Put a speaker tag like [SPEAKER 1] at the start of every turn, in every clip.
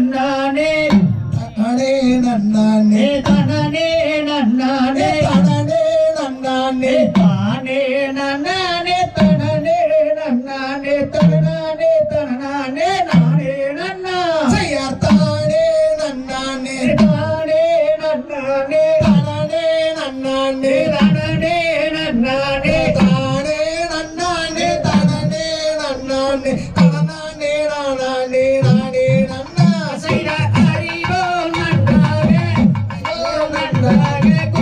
[SPEAKER 1] நன்னானே. தனனே நன்னானே.
[SPEAKER 2] தனனே நன்னானே.
[SPEAKER 1] தனனே நன்னானே. தானே நன்னானே
[SPEAKER 2] தனனே நன்னானே
[SPEAKER 1] தனனே Dale,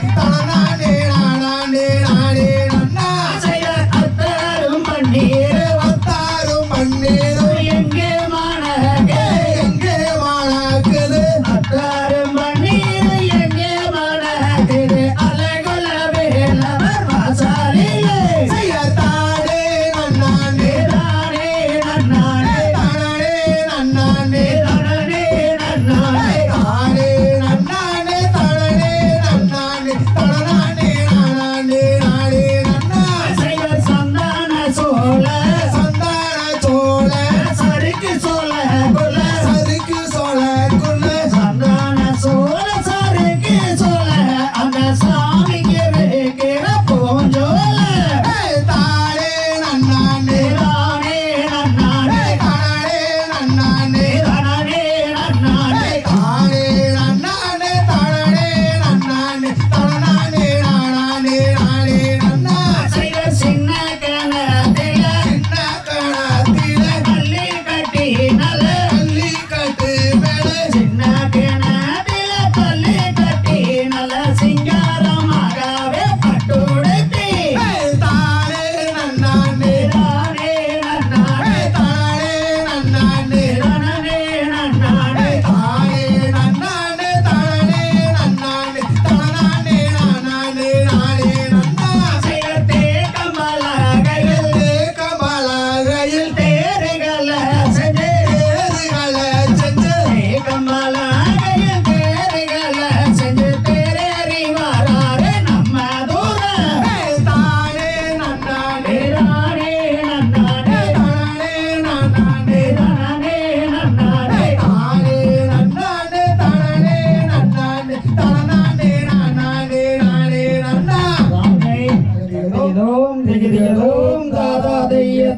[SPEAKER 1] Tara!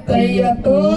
[SPEAKER 1] தையதோம்